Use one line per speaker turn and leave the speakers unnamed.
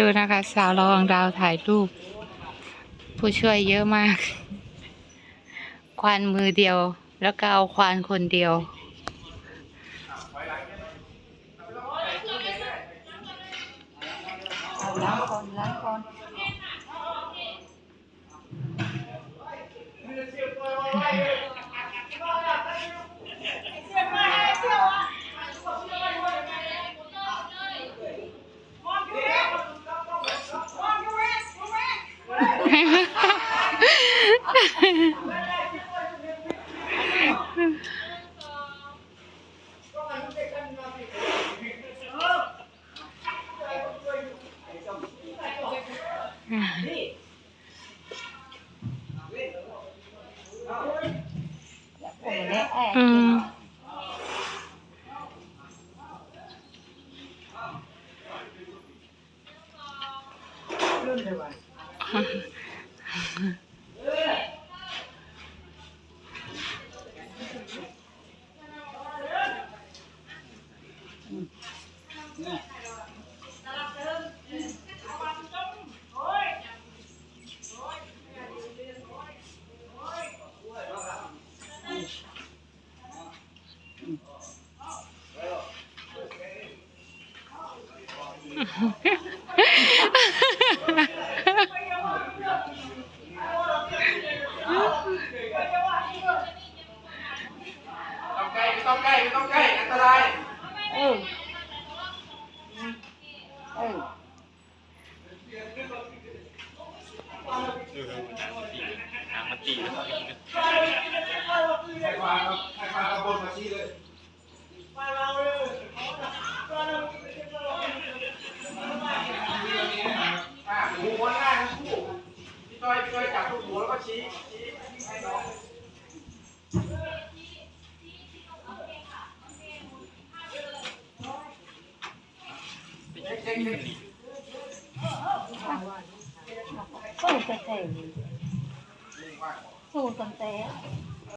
ดูนะคะ สาวรองดาวถ่ายรูป ผู้ช่วยเยอะมาก ควานมือเดียว แล้วก็เอาควานคนเดียว
ล้างก่อนล้างก่อน 嘿嘿嗯嗯嗯
嗯嗯。
ต้องใกล้ไม่ต้องใกล้ไม่ต้องใกล้อันตราย
เออเอ
ให้ควานครับให้ควานเอาบนมาชี้เลยหูม้วนหน้าทั้งคู่พี่ต้อยพี่ต้อยจับทุกหูแล้วก็ชี้ชี้ให้น้อง
สู้จะเตะ สู้กับตั